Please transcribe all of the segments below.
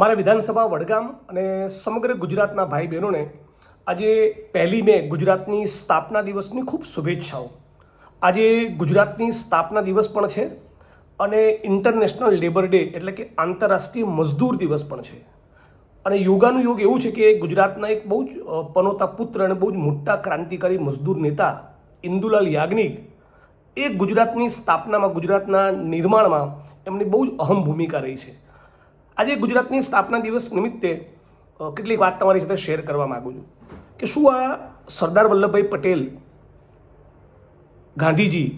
મારા વિધાનસભા વડગામ અને સમગ્ર ગુજરાતના ભાઈ બહેનોને આજે પહેલી મે ગુજરાતની સ્થાપના દિવસની ખૂબ શુભેચ્છાઓ. આજે ગુજરાતની સ્થાપના દિવસ પણ છે અને ઇન્ટરનેશનલ લેબર ડે એટલે કે આંતરરાષ્ટ્રીય મજદૂર દિવસ પણ છે. અને યોગાનું યોગ એવું છે કે ગુજરાતના એક બહુ જ પનોતા પુત્ર અને બહુ જ મોટા ક્રાંતિકારી મજદૂર નેતા ઇન્દુલાલ યાજ્ઞિક એ ગુજરાતની સ્થાપનામાં, ગુજરાતના નિર્માણમાં એમની બહુ જ અહમ ભૂમિકા રહી છે. આજે ગુજરાતની સ્થાપના દિવસ નિમિત્તે કેટલીક વાત તમારી સાથે શેર કરવા માગું છું કે શું આ સરદાર વલ્લભભાઈ પટેલ, ગાંધીજી,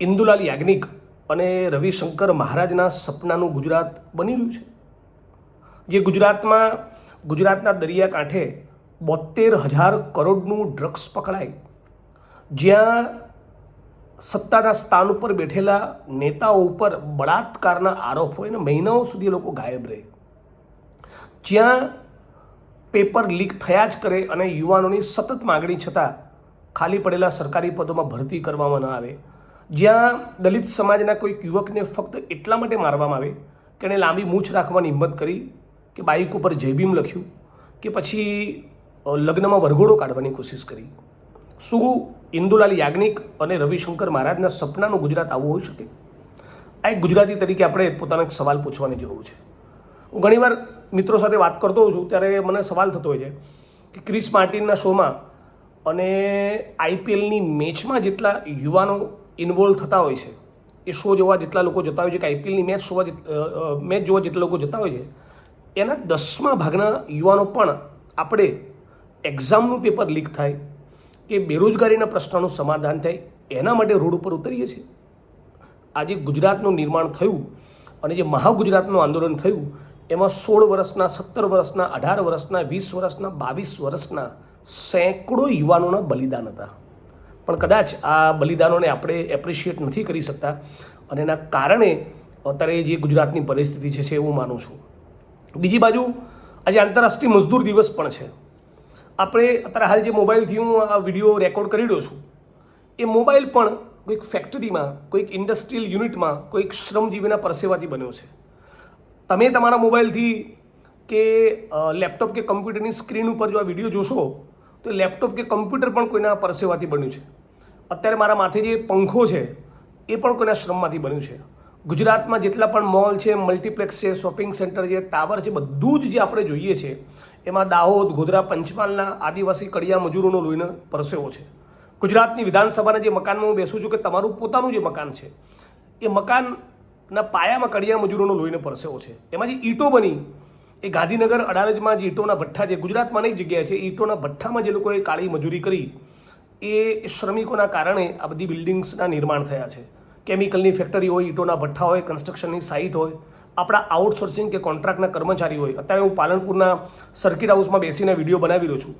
ઇન્દુલાલ યાજ્ઞિક અને રવિશંકર મહારાજના સપનાનું ગુજરાત બની રહ્યું છે? જે ગુજરાતમાં, ગુજરાતના દરિયાકાંઠે બોતેર હજાર કરોડનું ડ્રગ્સ પકડાય, જ્યાં સત્તાના સ્થાન ઉપર બેઠેલા નેતાઓ ઉપર બળાત્કારના આરોપ હોય ને મહિનાઓ સુધી લોકો ગાયબ રહે. જ્યાં પેપર લીક થયા જ કરે અને યુવાનોની સતત માગણી છતાં ખાલી પડેલા સરકારી પદોમાં ભરતી કરવામાં ન આવે. જ્યાં દલિત સમાજના કોઈક યુવકને ફક્ત એટલા માટે મારવામાં આવે કે એણે લાંબી મૂછ રાખવાની હિંમત કરી કે બાઇક ઉપર જયભીમ લખ્યું કે પછી લગ્નમાં વરઘોડો કાઢવાની કોશિશ કરી. શું ઇન્દુલાલ યાજ્ઞિક અને રવિશંકર મહારાજના સપનાનું ગુજરાત આવું હોઈ શકે? આ એક ગુજરાતી તરીકે આપણે પોતાનો એક સવાલ પૂછવાની જરૂર છે. હું ઘણીવાર મિત્રો સાથે વાત કરતો હોઉં છું, ત્યારે મને સવાલ થતો હોય છે કે ક્રિસ માર્ટિનના શોમાં અને આઈપીએલની મેચમાં જેટલા યુવાનો ઇન્વોલ્વ થતા હોય છે, એ શો જોવા જેટલા લોકો જતા હોય છે કે આઈપીએલની મેચ જોવા મેચ જોવા જેટલા લોકો જતા હોય છે, એના દસમા ભાગના યુવાનો પણ આપણે એક્ઝામનું પેપર લીક થાય કે બેરોજગારીના પ્રશ્નનું સમાધાન થાય, એના માટે રોડ ઉપર ઉતરીએ છીએ. આજે ગુજરાતનું નિર્માણ થયું અને જે મહાગુજરાતનું આંદોલન થયું, એમાં સોળ વર્ષના, સત્તર વર્ષના, અઢાર વર્ષના, વીસ વર્ષના, બાવીસ વર્ષના સેંકડો યુવાનોના બલિદાન હતા. પણ કદાચ આ બલિદાનોને આપણે એપ્રિશિએટ નથી કરી શકતા અને એના કારણે અત્યારે જે ગુજરાતની પરિસ્થિતિ છે છે એવું માનું છું. બીજી બાજુ આજે આંતરરાષ્ટ્રીય મજદૂર દિવસ પણ છે. આપણે અત્યારે હાલ જે મોબાઈલથી હું આ વીડિયો રેકોર્ડ કરી રહ્યો છું, એ મોબાઈલ પણ કોઈક ફેક્ટરીમાં, કોઈક ઇન્ડસ્ટ્રીયલ યુનિટમાં, કોઈક શ્રમજીવીના પરસેવાથી બન્યો છે. તમે તમારા મોબાઈલથી કે લેપટોપ કે કમ્પ્યુટરની સ્ક્રીન ઉપર જો આ વીડિયો જોશો, તો લેપટોપ કે કમ્પ્યુટર પણ કોઈના પરસેવાથી બન્યું છે. અત્યારે મારા માથે જે પંખો છે, એ પણ કોઈના શ્રમમાંથી બન્યું છે. ગુજરાતમાં જેટલા પણ મોલ છે મલ્ટીપ્લેક્સ છે શોપિંગ સેન્ટર છે ટાવર છે, બધું જ જે આપણે જોઈએ છે એમાં દાહોદ, ગોધરા, પંચમહાલના આદિવાસી કડિયા મજૂરોનો લોહીનો પરસેવો છે. ગુજરાતની વિધાનસભાના જે મકાનમાં હું બેસું છું કે તમારું પોતાનું જે મકાન છે, એ મકાનના પાયામાં કડિયા મજૂરોનો લોહીનો પરસેવો છે. એમાં જે ઈંટો બની, એ ગાંધીનગર અડાલજમાં જે ઈંટોના ભઠ્ઠા છે, ગુજરાતમાં અનેક જગ્યાએ છે ઈંટોના ભઠ્ઠામાં જે લોકોએ કાળી મજૂરી કરી, એ શ્રમિકોના કારણે આ બધી બિલ્ડિંગ્સના નિર્માણ થયા છે. કેમિકલની ફેક્ટરી હોય, ઈંટોના ભઠ્ઠા હોય, કન્સ્ટ્રક્શનની સાઇટ હોય આપણા આઉટસોર્સિંગ કે કોન્ટ્રાક્ટના કર્મચારી હોય. અત્યારે હું પાલનપુરના સર્કિટ હાઉસમાં બેસીને વીડિયો બનાવી રહ્યો છું.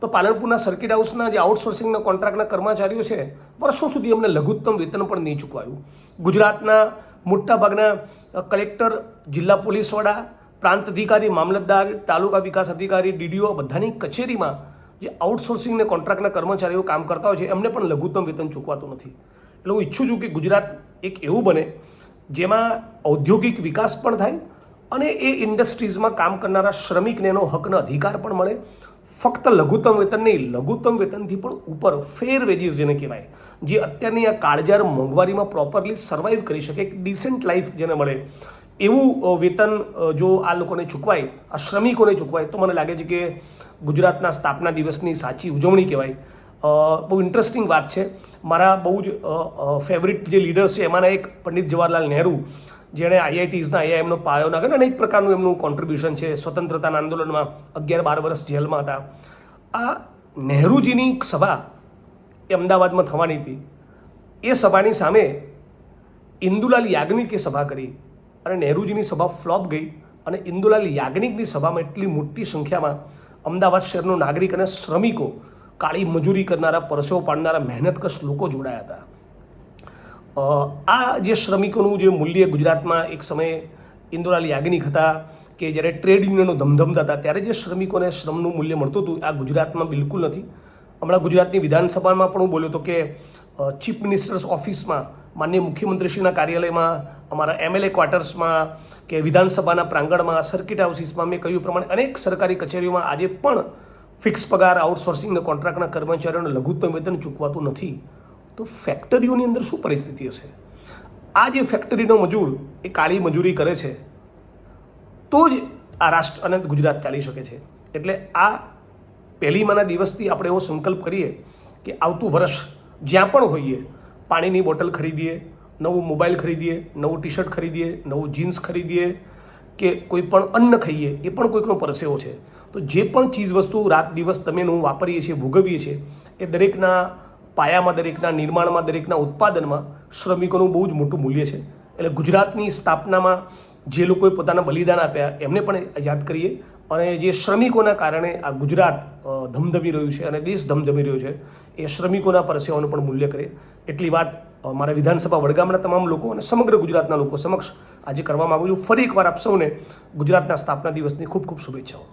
તો પાલનપુરના સર્કિટ હાઉસના જે આઉટસોર્સિંગના કોન્ટ્રાક્ટના કર્મચારીઓ છે, વર્ષો સુધી અમને લઘુત્તમ વેતન પણ નહીં ચૂકવાયું. ગુજરાતના મોટાભાગના કલેક્ટર જિલ્લા પોલીસ વડા પ્રાંત અધિકારી, મામલતદાર, તાલુકા વિકાસ અધિકારી, ડીડીઓ બધાની કચેરીમાં જે આઉટસોર્સિંગને કોન્ટ્રાક્ટના કર્મચારીઓ કામ કરતા હોય છે, એમને પણ લઘુત્તમ વેતન ચૂકવાતું નથી. એટલે હું ઈચ્છું છું કે ગુજરાત એક એવું બને જેમાં ઔદ્યોગિક વિકાસ પણ થાય અને એ ઇન્ડસ્ટ્રીઝમાં કામ કરનારા શ્રમિકને એનો હકનો અધિકાર પણ મળે. ફક્ત લઘુત્તમ વેતન નહીં, લઘુત્તમ વેતનથી પણ ઉપર ફેર વેજીસ જેને કહેવાય, જે અત્યારની આ કાળજાર મોંઘવારીમાં પ્રોપરલી સર્વાઈવ કરી શકે, એક ડિસેન્ટ લાઈફ જેને મળે. એવું વેતન જો આ લોકોને ચૂકવાય, આ શ્રમિકોને ચૂકવાય, તો મને લાગે છે કે ગુજરાતના સ્થાપના દિવસની સાચી ઉજવણી કહેવાય. બહુ ઇન્ટરેસ્ટિંગ વાત છે. મારા બહુ જ ફેવરિટ જે લીડર્સ છે, એમાંના એક પંડિત જવાહરલાલ નહેરુ, જેણે આઈઆઈટીઝના આઈઆઈએમનો પાયો નાખ્યો અનેક પ્રકારનું એમનું કોન્ટ્રીબ્યુશન છે, સ્વતંત્રતાના આંદોલનમાં અગિયાર બાર વર્ષ જેલમાં હતા. આ નહેરુજીની સભા એ અમદાવાદમાં થવાની હતી. એ સભાની સામે ઇન્દુલાલ યાજ્ઞિકે સભા કરી, અને નહેરુજીની સભા ફ્લોપ ગઈ, અને ઇન્દુલાલ યાજ્ઞિકની સભામાં એટલી મોટી સંખ્યામાં અમદાવાદ શહેરનો નાગરિક અને શ્રમિકો કાળી મજૂરી કરનારા, પરસેવો પાડનારા, મહેનતકશ લોકો જોડાયા હતા. આ જે શ્રમિકોનું જે મૂલ્ય ગુજરાતમાં એક સમયે ઇન્દોરાલ યાજ્ઞિક હતા કે જ્યારે ટ્રેડ યુનિયનો ધમધમતા હતા, ત્યારે જે શ્રમિકોને શ્રમનું મૂલ્ય મળતું હતું, આ ગુજરાતમાં બિલકુલ નથી. હમણાં ગુજરાતની વિધાનસભામાં પણ હું બોલ્યો હતો કે ચીફ મિનિસ્ટર્સ ઓફિસમાં માન્ય મુખ્યમંત્રીશ્રીના કાર્યાલયમાં, અમારા એમએલએ ક્વાર્ટર્સમાં કે વિધાનસભાના પ્રાંગણમાં, સર્કિટ હાઉસીસમાં મેં કહ્યું પ્રમાણે અનેક સરકારી કચેરીઓમાં આજે પણ ફિક્સ પગાર આઉટસોર્સિંગના કોન્ટ્રાક્ટના કર્મચારીઓને લઘુત્તમ વેતન ચૂકવાતું નથી, તો ફેક્ટરીઓની અંદર શું પરિસ્થિતિ હશે? આ જે ફેક્ટરીનો મજૂર, એ કાળી મજૂરી કરે છે, તો જ આ રાષ્ટ્ર અને ગુજરાત ચાલી શકે છે. એટલે આ પહેલી માના દિવસથી આપણે એવો સંકલ્પ કરીએ કે આવતું વર્ષ જ્યાં પણ હોઈએ, પાણીની બોટલ ખરીદીએ, નવું મોબાઈલ ખરીદીએ, નવું ટી શર્ટ ખરીદીએ, નવું જીન્સ ખરીદીએ કે કોઈ પણ અન્ન ખાઈએ, એ પણ કોઈકનો પરસેવો છે. તો જે પણ ચીજ વસ્તુ રાત દિવસ તમે હું વાપરીએ છીએ, ભોગવીએ છીએ, એ દરેકના પાયામાં, દરેકના નિર્માણમાં, દરેકના ઉત્પાદનમાં શ્રમિકોનું બહુ જ મોટું મૂલ્ય છે. એટલે ગુજરાતની સ્થાપનામાં જે લોકોએ પોતાના બલિદાન આપ્યા, એમને પણ યાદ કરીએ. અને જે શ્રમિકોના કારણે આ ગુજરાત ધમધમી રહ્યું છે અને દેશ ધમધમી રહ્યો છે, એ શ્રમિકોના પરસેવાનું પણ મૂલ્ય કરે. એટલી વાત મારા વિધાનસભા વડગામના તમામ લોકો અને સમગ્ર ગુજરાતના લોકો સમક્ષ આજે કરવા માગું છું ફરી એકવાર આપ સૌને ગુજરાતના સ્થાપના દિવસની ખૂબ ખૂબ શુભેચ્છાઓ.